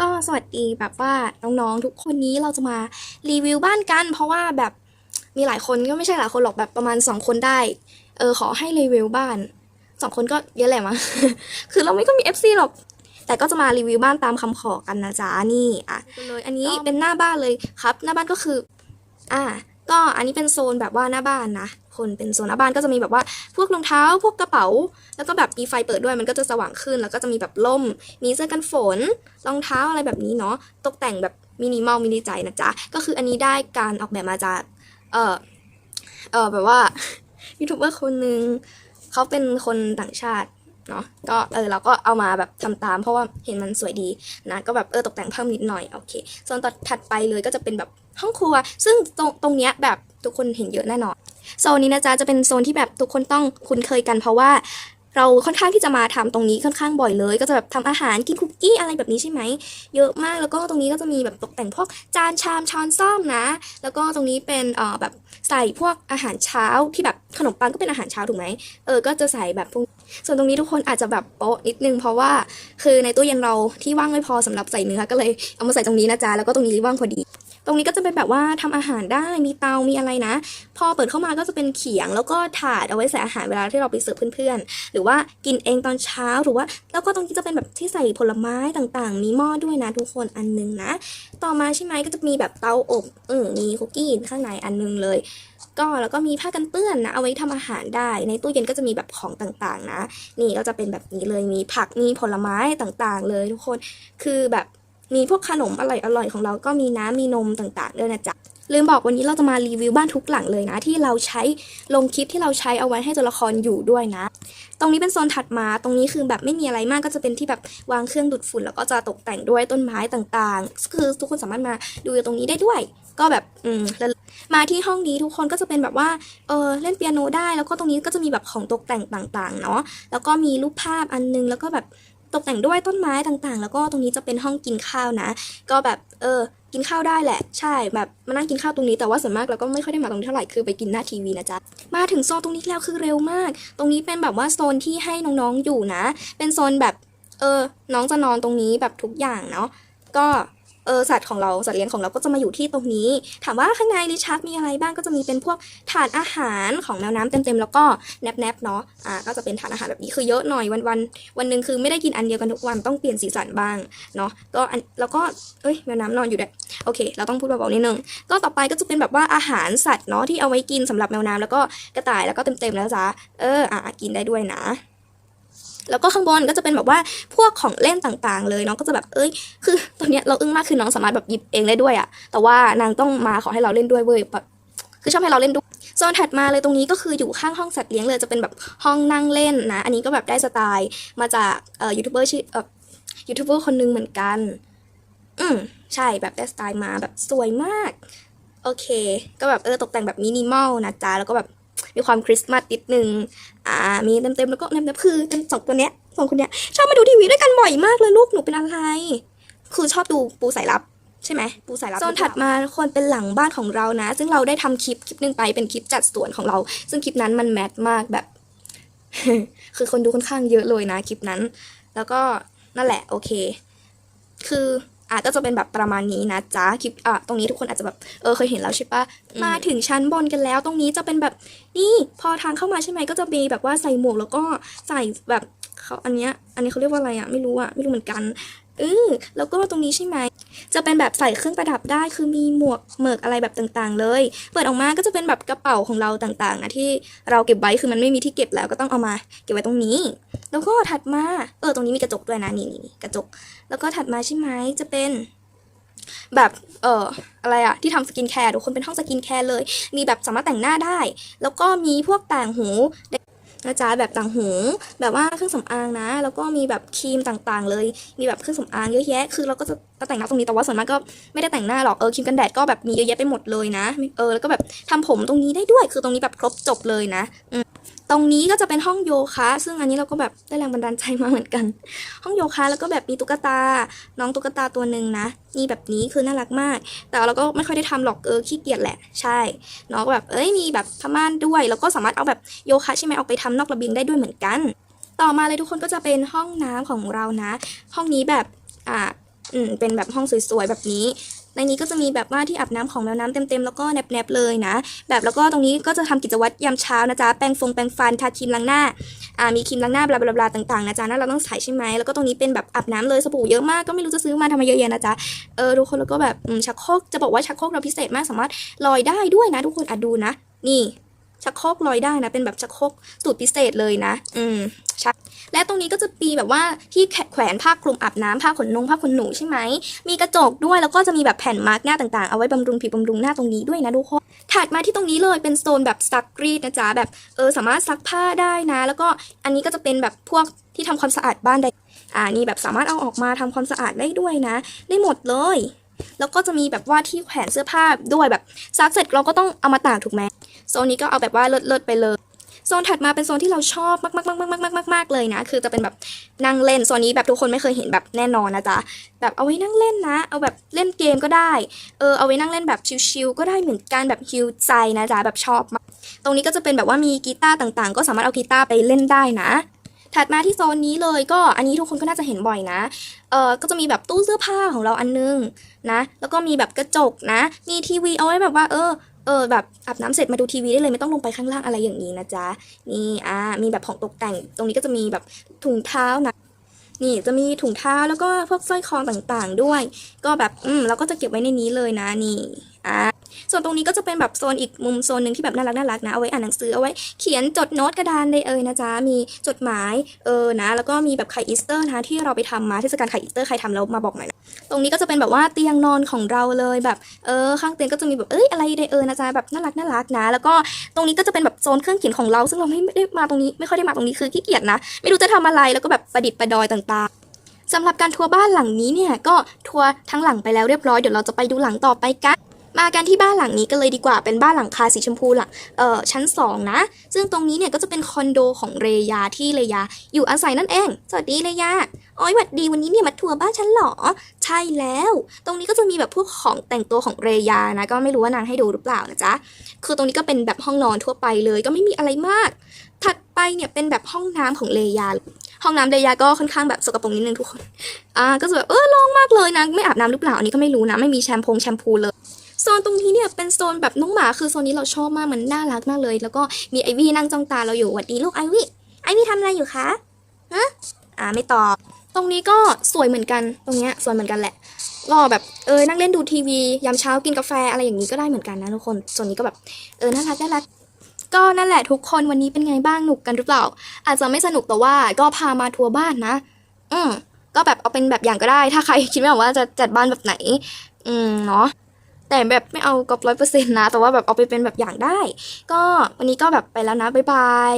ก็สวัสดีแบบว่าน้องๆทุกคนนี้เราจะมารีวิวบ้านกัน เพราะว่าแบบมีหลายคนก็ไม่ใช่หลายคนหรอกแบบประมาณสองคนได้ เออขอให้รีวิวบ้านสองคนก็เยอะแหละมั้ง คือเราไม่ก็มี FC หรอก แต่ก็จะมารีวิวบ้านตามคำขอกันนะจ๊ะนี่อะเลยอันนี้เป็นหน้าบ้านเลยครับ หน้าบ้านก็คือ อ่า ก็อันนี้เป็นโซนแบบว่าหน้าบ้านนะ คนเป็นโซนหน้าบ้านก็จะมีแบบว่าพวกรองเท้าพวกกระเป๋า แล้วก็แบบมีไฟเปิดด้วยมันก็จะสว่างขึ้น แล้วก็จะมีแบบล่ม มีเสื้อกันฝนรองเท้าอะไรแบบนี้เนาะตกแต่งแบบมินิมอลมินิใจนะจ๊ะก็คืออันนี้ได้การออกแบบมาจากเออเออแบบว่ายูทูบเบอร์คนหนึ่งเขาเป็นคนต่างชาติ เนาะก็เออเราก็เอามาแบบทำตาม เพราะว่าเห็นมันสวยดีนะก็แบบเออตกแต่งเพิ่มนิดหน่อยโอเคส่วนต่อถัดไปเลยก็จะเป็นแบบห้องครัว ซึ่งตรงตรงเนี้ยแบบทุกคนเห็นเยอะแน่นอนโซนนี้นะจ๊ะจะเป็นโซนที่แบบทุกคนต้องคุ้นเคยกันเพราะว่า เราค่อนข้างที่จะมาทำตรงนี้ค่อนข้างบ่อยเลย ก็จะแบบทำอาหารกินคุกกี้อะไรแบบนี้ใช่ไหมเยอะมากแล้วก็ตรงนี้ก็จะมีแบบตกแต่งพวกจานชามช้อนซ่อมนะ แล้วก็ตรงนี้เป็นเอ่อแบบใส่พวกอาหารเช้าที่แบบขนมปังก็เป็นอาหารเช้าถูกไหมเออก็จะใส่แบบพวกส่วนตรงนี้ทุกคนอาจจะแบบโป๊ะนิดนึงเพราะว่าคือในตู้เย็นเราที่ว่างไม่พอสำหรับใส่เนื้อก็เลยเอามาใส่ตรงนี้นะจ๊ะแล้วก็ตรงนี้ว่างพอดี ตรงนี้ก็จะเป็นแบบว่าทำอาหารได้มีเตามีอะไรนะ พอเปิดเข้ามาก็จะเป็นเขียง แล้วก็ถาดเอาไว้ใส่อาหารเวลาที่เราไปเสิร์ฟเพื่อนๆ หรือว่ากินเองตอนเช้าหรือว่า แล้วก็ตรงนี้จะเป็นแบบที่ใส่ผลไม้ต่างๆ มีหม้อด้วยนะทุกคนอันนึงนะ ต่อมาใช่ไหมก็จะมีแบบเตาอบเออมีคุกกี้ข้างในอันนึงเลย ก็แล้วก็มีผ้ากันเปื้อนนะเอาไว้ทำอาหารได้ ในตู้เย็นก็จะมีแบบของต่างๆนะ นี่ก็จะเป็นแบบนี้เลยมีผักมีผลไม้ต่างๆ เลยทุกคนคือแบบ มีพวกขนมอร่อยๆของเราก็มีน้ำมีนมต่างๆด้วยนะจ๊ะลืมบอกวันนี้เราจะมารีวิวบ้านทุกหลังเลยนะ ที่เราใช้ลงคลิปที่เราใช้เอาไว้ให้ตัวละครอยู่ด้วยนะ ตรงนี้เป็นโซนถัดมาตรงนี้คือแบบไม่มีอะไรมากก็จะเป็นที่แบบวางเครื่องดูดฝุ่นแล้วก็จะตกแต่งด้วยต้นไม้ต่างๆ คือทุกคนสามารถมาดูตรงนี้ได้ด้วย ก็แบบอืมแล้วมาที่ห้องนี้ทุกคนก็จะเป็นแบบว่าเออเล่นเปียโนได้ แล้วก็ตรงนี้ก็จะมีแบบของตกแต่งต่างๆเนาะแล้วก็มีรูปภาพอันนึงแล้วก็แบบ ตกแต่งด้วยต้นไม้ต่างๆ แล้วก็ตรงนี้จะเป็นห้องกินข้าวนะ ก็แบบเออกินข้าวได้แหละ ใช่แบบมานั่งกินข้าวตรงนี้แต่ว่าส่วนมากเราก็ไม่ค่อยได้มาตรงนี้เท่าไหร่คือไปกินหน้าทีวีนะจ๊ะมาถึงโซนตรงนี้แล้วคือเร็วมาก ตรงนี้เป็นแบบว่าโซนที่ให้น้องๆอยู่นะ เป็นโซนแบบเออน้องจะนอนตรงนี้แบบทุกอย่างเนาะก็ เออสัตว์ของเราสัตว์เลี้ยงของเราก็จะมาอยู่ที่ตรงนี้ ถามว่าข้างในลิชาร์ดมีอะไรบ้างก็จะมีเป็นพวกถาดอาหารของแมวน้ำเต็มๆแล้วก็แนบๆเนาะอ่าก็จะเป็นถาดอาหารแบบนี้คือเยอะหน่อยวันวันๆวันหนึ่งคือไม่ได้กินอันเดียวกันทุกวันต้องเปลี่ยนสีสันบ้างเนาะก็อันแล้วก็เอ้ยแมวน้ำนอนอยู่ด้วยโอเค เราต้องพูดเบาๆนิดนึงก็ต่อไปก็จะเป็นแบบว่าอาหารสัตว์เนาะที่เอาไว้กินสำหรับแมวน้ำแล้วก็กระต่ายแล้วก็เต็มๆแล้วจ้ะเอออะกินได้ด้วยนะ แล้วก็ข้างบนก็จะเป็นแบบว่าพวกของเล่นต่างๆ เลยน้องก็จะแบบเอ้ย คือตอนเนี้ยเราอึ้งมากคือน้องสามารถแบบหยิบเองได้ด้วยอะแต่ว่านางต้องมาขอให้เราเล่นด้วยเว้ยแบบคือชอบให้เราเล่นด้วยโซนถัดมาเลยตรงนี้ก็คืออยู่ข้างห้องสัตว์เลี้ยงเลยจะเป็นแบบห้องนั่งเล่นนะ อันนี้ก็แบบได้สไตล์มาจากเอ่อยูทูบเบอร์ชื่อเอ่อยูทูบเบอร์คนหนึงเหมือนกัน อืมใช่แบบได้สไตล์มาแบบสวยมาก โอเค ก็แบบเออตกแต่งแบบมินิมอลนะจ๊ะแล้วก็แบบ มีความคริสต์มาสนิดนึงอ่ามีเต็มๆแล้วก็เต็มๆคือเป็นสองตัวเนี้ยสองคนเนี้ยชอบมาดูทีวีด้วยกันบ่อยมากเลยลูกหนูเป็นอะไร คือชอบดูปูสายลับใช่ไหมปูสายลับโซนถัดมาคนเป็นหลังบ้านของเรานะ ซึ่งเราได้ทำคลิปคลิปหนึ่งไปเป็นคลิปจัดสวนของเรา ซึ่งคลิปนั้นมันแมทมากแบบ คือคนดูค่อนข้างเยอะเลยนะคลิปนั้น แล้วก็นั่นแหละโอเค คือ อะก็จะเป็นแบบประมาณนี้นะจ๊ะคลิปอะตรงนี้ทุกคนอาจจะแบบเออเคยเห็นแล้วใช่ปะมาถึงชั้นบนกันแล้ว ตรงนี้จะเป็นแบบนี่พอทางเข้ามาใช่ไหมก็จะมีแบบว่าใส่หมวกแล้วก็ใส่แบบเขาอันเนี้ยอันนี้เขาเรียกว่าอะไรอะไม่รู้อะไม่รู้เหมือนกัน เออแล้วก็ตรงนี้ใช่ไหม จะเป็นแบบใส่เครื่องประดับได้ คือมีหมวกเหมือกอะไรแบบต่างๆ เลย เปิดออกมาก็จะเป็นแบบกระเป๋าของเราต่างๆนะที่เราเก็บไว้คือมันไม่มีที่เก็บแล้วก็ต้องเอามาเก็บไว้ตรงนี้ แล้วก็ถัดมาเออตรงนี้มีกระจกด้วยนะนี่นี่กระจก แล้วก็ถัดมาใช่ไหมจะเป็นแบบเอ่ออะไรอะที่ทำสกินแคร์ทุกคนเป็นห้องสกินแคร์เลย มีแบบสามารถแต่งหน้าได้ แล้วก็มีพวกต่างหู นะจ๊ะแบบต่างหู แบบว่าเครื่องสำอางนะ แล้วก็มีแบบครีมต่างๆ เลย มีแบบเครื่องสำอางเยอะแยะ คือเราก็จะแต่งหน้าตรงนี้แต่ว่าส่วนมากก็ไม่ได้แต่งหน้าหรอก เออครีมกันแดดก็แบบมีเยอะแยะไปหมดเลยนะ เออแล้วก็แบบทำผมตรงนี้ได้ด้วย คือตรงนี้แบบครบจบเลยนะอื ตรงนี้ก็จะเป็นห้องโยคะซึ่งอันนี้เราก็แบบได้แรงบันดาลใจมาเหมือนกัน ห้องโยคะแล้วก็แบบมีตุ๊กตา น้องตุ๊กตาตัวหนึ่งนะนี่แบบนี้คือน่ารักมาก แต่เราก็ไม่ค่อยได้ทำหรอกเออขี้เกียจแหละใช่น้องแบบเอ้ยมีแบบผ้าม่านด้วยแล้วก็สามารถเอาแบบโยคะใช่ไหมเอาไปทำนอกระเบียงได้ด้วยเหมือนกัน ต่อมาเลยทุกคนก็จะเป็นห้องน้ำของเรานะ ห้องนี้แบบอ่าอืมเป็นแบบห้องสวยๆแบบนี้ ในนี้ก็จะมีแบบว่าที่อาบน้ำของแมวน้ำเต็มๆแล้วก็แนบๆเลยนะ แบบแล้วก็ตรงนี้ก็จะทำกิจวัตรยามเช้านะจ๊ะแปรงฟงแปรงฟันทาครีมล้างหน้าอ่ามีครีมล้างหน้าบลาบลาบลาต่างๆนะจ๊ะนั่นเราต้องใส่ใช่ไหมแล้วก็ตรงนี้เป็นแบบอาบน้ำเลยสบู่เยอะมากก็ไม่รู้จะซื้อมาทำไมเยอะแยะนะจ๊ะเออทุกคนแล้วก็แบบชักโครกจะบอกว่าชักโครกเราพิเศษมากสามารถลอยได้ด้วยนะ ทุกคนอะดูนะ นี่ ชักโครกลอยได้นะ เป็นแบบชักโครกสูตรพิเศษเลยนะ อืมชักและตรงนี้ก็จะมีแบบว่าที่แขวนผ้าคลุมอาบน้ำผ้าขนนงผ้าขนหนูใช่ไหม มีกระจกด้วยแล้วก็จะมีแบบแผ่นมาร์กหน้าต่างๆ เอาไว้บำรุงผิวบำรุงหน้าตรงนี้ด้วยนะทุกคนถัดมาที่ตรงนี้เลยเป็นโซนแบบซักรีดนะจ๊ะแบบเออสามารถซักผ้าได้นะ แล้วก็อันนี้ก็จะเป็นแบบพวกที่ทำความสะอาดบ้านได้อ่านี่แบบสามารถเอาออกมาทำความสะอาดได้ด้วยนะ ได้หมดเลย แล้วก็จะมีแบบว่าที่แขวนเสื้อผ้าด้วยแบบซักเสร็จเราก็ต้องเอามาตากถูกไหม โซนนี้ก็เอาแบบว่าเลิศๆไปเลยโซนถัดมาเป็นโซนที่เราชอบมากๆๆๆๆๆๆเลยนะ คือจะเป็นแบบนั่งเล่นโซนนี้แบบทุกคนไม่เคยเห็นแบบแน่นอนนะจ๊ะ แบบเอาไว้นั่งเล่นนะ เอาแบบเล่นเกมก็ได้ เออเอาไว้นั่งเล่นแบบชิลๆก็ได้เหมือนกันแบบฮิลใจนะจ๊ะแบบชอบมากตรงนี้ก็จะเป็นแบบว่ามีกีตาร์ต่างๆ ก็สามารถเอากีตาร์ไปเล่นได้นะ ถัดมาที่โซนนี้เลยก็อันนี้ทุกคนก็น่าจะเห็นบ่อยนะ เออก็จะมีแบบตู้เสื้อผ้าของเราอันนึงนะ แล้วก็มีแบบกระจกนะ มีทีวีเอาไว้แบบว่าเออ เออแบบอาบน้ำเสร็จมาดูทีวีได้เลยไม่ต้องลงไปข้างล่างอะไรอย่างนี้นะจ๊ะนี่อ่ามีแบบของตกแต่ง ตรงนี้ก็จะมีแบบถุงเท้านะนี่จะมีถุงเท้าแล้วก็พวกสร้อยคอต่างๆด้วย ก็แบบอืมเราก็จะเก็บไว้ในนี้เลยนะนี่อ่า ส่วนตรงนี้ก็จะเป็นแบบโซนอีกมุมโซนหนึ่งที่แบบน่ารักน่ารักนะเอาไว้อ่านหนังสือเอาไว้เขียนจดโน้ตกระดานได้เอ่ยนะจ๊ะมีจดหมายเออนะแล้วก็มีแบบไข่อีสเตอร์นะที่เราไปทำมาเทศกาลไข่อีสเตอร์ใครทำแล้วมาบอกหน่อยนะตรงนี้ก็จะเป็นแบบว่าเตียงนอนของเราเลยแบบเออข้างเตียงก็จะมีแบบเอ้ยอะไรได้เออนะจ๊ะแบบน่ารักน่ารักนะ แล้วก็ตรงนี้ก็จะเป็นแบบโซนเครื่องเขียนของเรา ซึ่งเราไม่ได้มาตรงนี้ไม่ค่อยได้มาตรงนี้คือขี้เกียจนะ ไม่รู้จะทำอะไรแล้วก็แบบประดิษฐ์ประดอยต่างๆสำหรับการทัวร์บ้านหลังนี้เนี่ยก็ทัวร์ทั้งหลังไปแล้วเรียบร้อยเดี๋ยวเราจะไปดูหลังต่อไปกัน มากันที่บ้านหลังนี้กันเลยดีกว่าเป็นบ้านหลังคาสีชมพูหลังเอ่อชั้นสองนะ ซึ่งตรงนี้เนี่ยก็จะเป็นคอนโดของเรยาที่เรยา อยู่อาศัยนั่นเอง สวัสดีเรยาอ๋อยหวัดดีวันนี้เนี่ยมาทัวร์บ้านฉันหรอ ใช่แล้ว ตรงนี้ก็จะมีแบบพวกของแต่งตัวของเรยานะ ก็ไม่รู้ว่านางให้ดูหรือเปล่านะจ๊ะ คือตรงนี้ก็เป็นแบบห้องนอนทั่วไปเลยก็ไม่มีอะไรมาก ถัดไปเนี่ยเป็นแบบห้องน้ำของเรยา ห้องน้ำเรยาก็ค่อนข้างแบบสกปรกนิดนึงทุกคน อ่า ก็จะแบบเออโล่งมากเลยนะ ไม่อาบน้ำหรือเปล่า อันนี้ก็ไม่รู้นะ ไม่มีแชมพงแชมพูเลย โซนตรงนี้เนี่ยเป็นโซนแบบน้องหมาคือโซนนี้เราชอบมากมันน่ารักมากเลย แล้วก็มีไอวี่นั่งจ้องตาเราอยู่หวัดดีลูกไอวี่ไอวี่ทำอะไรอยู่คะฮะอ่าไม่ตอบ ตรงนี้ก็สวยเหมือนกันตรงเนี้ยสวยเหมือนกันแหละก็แบบเออนั่งเล่นดูทีวียามเช้ากินกาแฟอะไรอย่างนี้ก็ได้เหมือนกันนะทุกคนส่วนนี้ก็แบบเออน่ารักน่ารักก็นั่นแหละทุกคนวันนี้เป็นไงบ้างหนุกกันหรือเปล่า อาจจะไม่สนุกแต่ว่าก็พามาทัวร์บ้านนะ อืมก็แบบเอาเป็นแบบอย่างก็ได้ ถ้าใครคิดไม่ออกว่าจะจัดบ้านแบบไหน อืมเนาะ แต่แบบไม่เอากอบร้อยเปอร์เซ็นต์นะ แต่ว่าแบบเอาไปเป็นแบบอย่างได้ ก็วันนี้ก็แบบไปแล้วนะ บ๊ายบาย